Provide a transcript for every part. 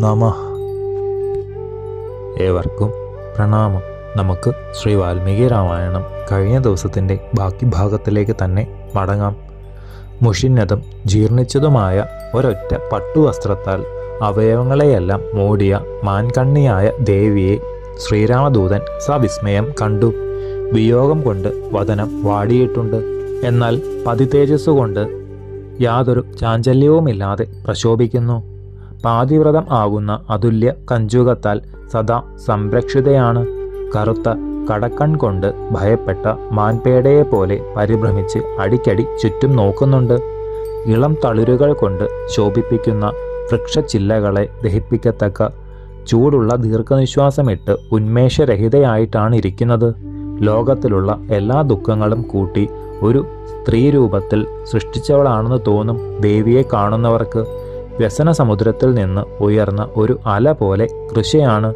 നമ. ഏവർക്കും പ്രണാമം. നമുക്ക് ശ്രീ വാൽമീകി രാമായണം കഴിഞ്ഞ ദിവസത്തിന്റെ ബാക്കി ഭാഗത്തിലേക്ക് തന്നെ മടങ്ങാം. മുഷിന്നതും ജീർണിച്ചതുമായ ഒരൊറ്റ പട്ടുവസ്ത്രത്താൽ അവയവങ്ങളെയെല്ലാം മൂടിയ മാൻകണ്ണിയായ ദേവിയെ ശ്രീരാമദൂതൻ സവിസ്മയം കണ്ടു. വിയോഗം കൊണ്ട് വതനം വാടിയിട്ടുണ്ട്. എന്നാൽ പതിതേജസ്സുകൊണ്ട് യാതൊരു ചാഞ്ചല്യവുമില്ലാതെ പ്രശോഭിക്കുന്നു. പാതിവ്രതം ആകുന്ന അതുല്യ കഞ്ചുകത്താൽ സദാ സംരക്ഷിതയാണ്. കറുത്ത കടക്കൺ കൊണ്ട് ഭയപ്പെട്ട മാൻപേടയെ പോലെ പരിഭ്രമിച്ച് അടിക്കടി ചുറ്റും നോക്കുന്നുണ്ട്. ഇളം തളിരുകൾ കൊണ്ട് ശോഭിപ്പിക്കുന്ന വൃക്ഷച്ചില്ലകളെ ദഹിപ്പിക്കത്തക്ക ചൂടുള്ള ദീർഘനിശ്വാസമിട്ട് ഉന്മേഷരഹിതയായിട്ടാണ് ഇരിക്കുന്നത്. ലോകത്തിലുള്ള എല്ലാ ദുഃഖങ്ങളും കൂട്ടി ഒരു സ്ത്രീ രൂപത്തിൽ സൃഷ്ടിച്ചവളാണെന്ന് തോന്നും ദേവിയെ കാണുന്നവർക്ക് വ്യസന സമുദ്രത്തിൽ നിന്ന് ഉയർന്ന ഒരു അല പോലെ കൃഷിയാണ്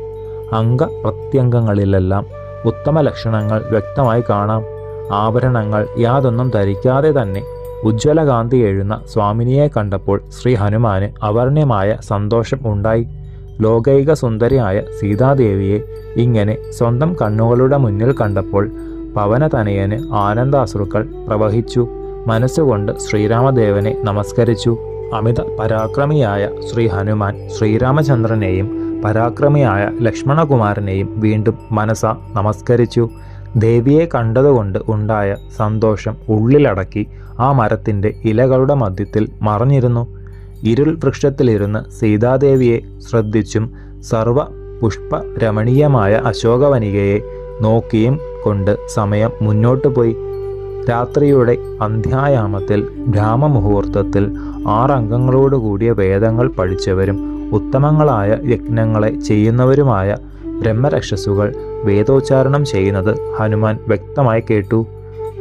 അംഗ പ്രത്യംഗങ്ങളിലെല്ലാം ഉത്തമ ലക്ഷണങ്ങൾ വ്യക്തമായി കാണാം. ആഭരണങ്ങൾ യാതൊന്നും ധരിക്കാതെ തന്നെ ഉജ്ജ്വലകാന്തി എഴുന്ന സ്വാമിനിയെ കണ്ടപ്പോൾ ശ്രീ ഹനുമാന് അവർണ്യമായ സന്തോഷം ഉണ്ടായി. ലോകൈക സുന്ദരിയായ സീതാദേവിയെ ഇങ്ങനെ സ്വന്തം കണ്ണുകളുടെ മുന്നിൽ കണ്ടപ്പോൾ പവനതനയന് ആനന്ദാശ്രുക്കൾ പ്രവഹിച്ചു. മനസ്സുകൊണ്ട് ശ്രീരാമദേവനെ നമസ്കരിച്ചു. അമിത പരാക്രമിയായ ശ്രീ ഹനുമാൻ ശ്രീരാമചന്ദ്രനെയും പരാക്രമിയായ ലക്ഷ്മണകുമാരനെയും വീണ്ടും മനസ്സ നമസ്കരിച്ചു. ദേവിയെ കണ്ടതുകൊണ്ട് ഉണ്ടായ സന്തോഷം ഉള്ളിലടക്കി ആ മരത്തിന്റെ ഇലകളുടെ മധ്യത്തിൽ മറഞ്ഞിരുന്നു. ഇരുൾ വൃക്ഷത്തിലിരുന്ന് സീതാദേവിയെ ശ്രദ്ധിച്ചും സർവ പുഷ്പരമണീയമായ അശോകവനികയെ നോക്കിയും കൊണ്ട് സമയം മുന്നോട്ടു പോയി. രാത്രിയുടെ അന്ധ്യായാമത്തിൽ ബ്രാഹ്മമുഹൂർത്തത്തിൽ ആറംഗങ്ങളോട് കൂടിയ വേദങ്ങൾ പഠിച്ചവരും ഉത്തമങ്ങളായ യജ്ഞങ്ങളെ ചെയ്യുന്നവരുമായ ബ്രഹ്മരക്ഷസുകൾ വേദോച്ചാരണം ചെയ്യുന്നത് ഹനുമാൻ വ്യക്തമായി കേട്ടു.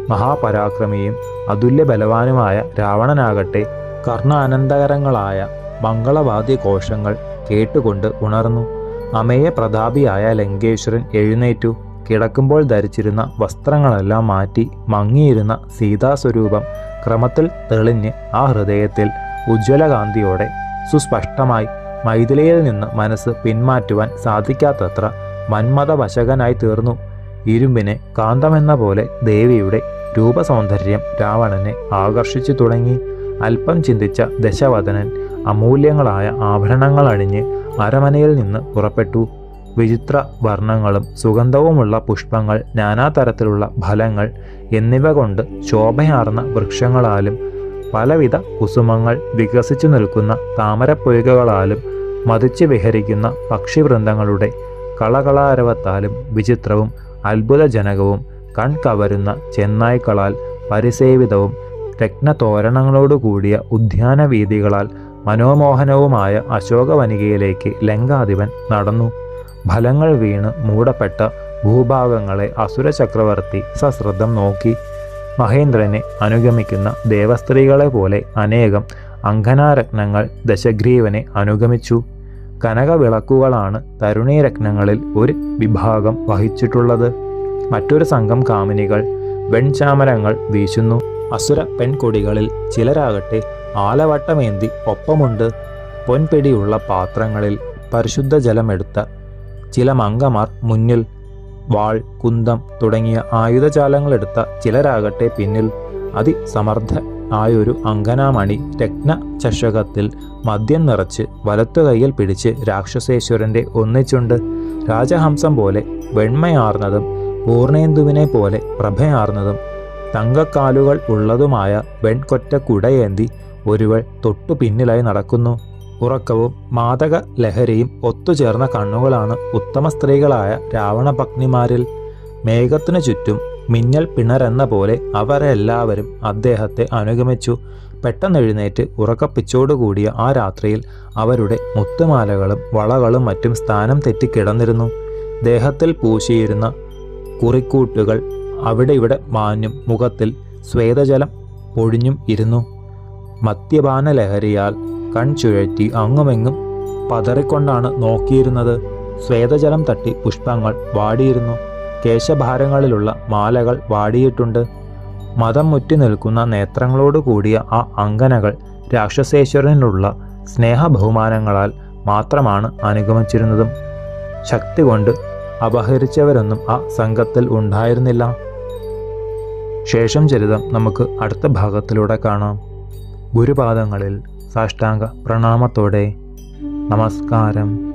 മഹാപരാക്രമിയും അതുല്യ ബലവാനുമായ രാവണനാകട്ടെ കർണാനന്ദകരങ്ങളായ മംഗളവാദ്യ കോശങ്ങൾ കേട്ടുകൊണ്ട് ഉണർന്നു. അമേയ പ്രതാപിയായ ലങ്കേശ്വരൻ എഴുന്നേറ്റു. കിടക്കുമ്പോൾ ധരിച്ചിരുന്ന വസ്ത്രങ്ങളെല്ലാം മാറ്റി മങ്ങിയിരുന്ന സീതാസ്വരൂപം ക്രമത്തിൽ തെളിഞ്ഞ് ആ ഹൃദയത്തിൽ ഉജ്ജ്വലകാന്തിയോടെ സുസ്പഷ്ടമായി മൈഥിലിയിൽ നിന്ന് മനസ്സ് പിന്മാറ്റുവാൻ സാധിക്കാത്തത്ര മന്മഥവശകനായി തീർന്നു. ഇരുമ്പിനെ കാന്തമെന്ന പോലെ ദേവിയുടെ രൂപസൗന്ദര്യം രാവണനെ ആകർഷിച്ചു തുടങ്ങി. അല്പം ചിന്തിച്ച ദശവദനൻ അമൂല്യങ്ങളായ ആഭരണങ്ങൾ അണിഞ്ഞ് അരമനയിൽ നിന്ന് പുറപ്പെട്ടു. വിചിത്ര വർണങ്ങളും സുഗന്ധവുമുള്ള പുഷ്പങ്ങൾ നാനാതരത്തിലുള്ള ഫലങ്ങൾ എന്നിവ കൊണ്ട് ശോഭയാർന്ന വൃക്ഷങ്ങളാലും പലവിധ കുസുമങ്ങൾ വികസിച്ചു നിൽക്കുന്ന താമരപ്പൊയ്കകളാലും മതിച്ചു വിഹരിക്കുന്ന പക്ഷിവൃന്ദങ്ങളുടെ കളകളാരവത്താലും വിചിത്രവും അത്ഭുതജനകവും കൺകവരുന്ന ചെന്നായ്ക്കളാൽ പരിസേവിതവും രത്നതോരണങ്ങളോടുകൂടിയ ഉദ്യാനവീതികളാൽ മനോമോഹനവുമായ അശോകവനികയിലേക്ക് ലങ്കാധിപൻ നടന്നു. ഫലങ്ങൾ വീണ് മൂടപ്പെട്ട ഭൂഭാഗങ്ങളെ അസുര ചക്രവർത്തി സശ്രദ്ധം നോക്കി. മഹേന്ദ്രനെ അനുഗമിക്കുന്ന ദേവസ്ത്രീകളെ പോലെ അനേകം അങ്കനാരത്നങ്ങൾ ദശഗ്രീവനെ അനുഗമിച്ചു. കനകവിളക്കുകളാണ് തരുണീരത്നങ്ങളിൽ ഒരു വിഭാഗം വഹിച്ചിട്ടുള്ളത്. മറ്റൊരു സംഘം കാമിനികൾ വെൺചാമരങ്ങൾ വീശുന്നു. അസുര പെൺകൊടികളിൽ ചിലരാകട്ടെ ആലവട്ടമേന്തി ഒപ്പമുണ്ട്. പൊൻപിടിയുള്ള പാത്രങ്ങളിൽ പരിശുദ്ധ ജലമെടുത്ത ചില മംഗമാർ മുന്നിൽ വാൾ കുന്തം തുടങ്ങിയ ആയുധജാലങ്ങളെടുത്ത ചിലരാകട്ടെ പിന്നിൽ അതിസമർത്ഥ ആയൊരു അങ്കനാമണി രത്ന ചഷകത്തിൽ മദ്യം നിറച്ച് വലത്തു കൈയിൽ പിടിച്ച് രാക്ഷസേശ്വരന്റെ ഒന്നിച്ചുണ്ട്. രാജഹംസം പോലെ വെണ്മയാർന്നതും പൂർണേന്ദുവിനെ പോലെ പ്രഭയാർന്നതും തങ്കക്കാലുകൾ ഉള്ളതുമായ വെൺകൊറ്റ കുടയേന്തി ഒരുവൾ തൊട്ടു പിന്നിലായി നടക്കുന്നു. ഉറക്കവും മാതക ലഹരിയും ഒത്തുചേർന്ന കണ്ണുകളാണ് ഉത്തമ സ്ത്രീകളായ രാവണഭഗ്നിമാരിൽ മേഘത്തിനു ചുറ്റും മിന്നൽ പിണരെന്ന പോലെ അവരെല്ലാവരും അദ്ദേഹത്തെ അനുഗമിച്ചു. പെട്ടെന്നെഴുന്നേറ്റ് ഉറക്കപ്പിച്ചോടുകൂടിയ ആ രാത്രിയിൽ അവരുടെ മുത്തുമാലകളും വളകളും മറ്റും സ്ഥാനം തെറ്റി കിടന്നിരുന്നു. ദേഹത്തിൽ പൂശിയിരുന്ന കുറിക്കൂട്ടുകൾ അവിടെ ഇവിടെ മാഞ്ഞും മുഖത്തിൽ സ്വേദജലം പൊഴിഞ്ഞും ഇരുന്നു. മദ്യപാന ലഹരിയാൽ കൺചുഴറ്റി അങ്ങുമെങ്ങും പതറിക്കൊണ്ടാണ് നോക്കിയിരുന്നത്. ശ്വേതജലം തട്ടി പുഷ്പങ്ങൾ വാടിയിരുന്നു. കേശഭാരങ്ങളിലുള്ള മാലകൾ വാടിയിട്ടുണ്ട്. മതം മുറ്റി നിൽക്കുന്ന നേത്രങ്ങളോട് കൂടിയ ആ അങ്കനകൾ രാക്ഷസേശ്വരനുള്ള സ്നേഹബഹുമാനങ്ങളാൽ മാത്രമാണ് അനുഗമിച്ചിരുന്നതും. ശക്തി കൊണ്ട് അപഹരിച്ചവരൊന്നും ആ സംഘത്തിൽ ഉണ്ടായിരുന്നില്ല. ശേഷം ചരിതം നമുക്ക് അടുത്ത ഭാഗത്തിലൂടെ കാണാം. ഗുരുപാദങ്ങളിൽ സാഷ്ടാംഗ പ്രണാമത്തോടെ. നമസ്കാരം.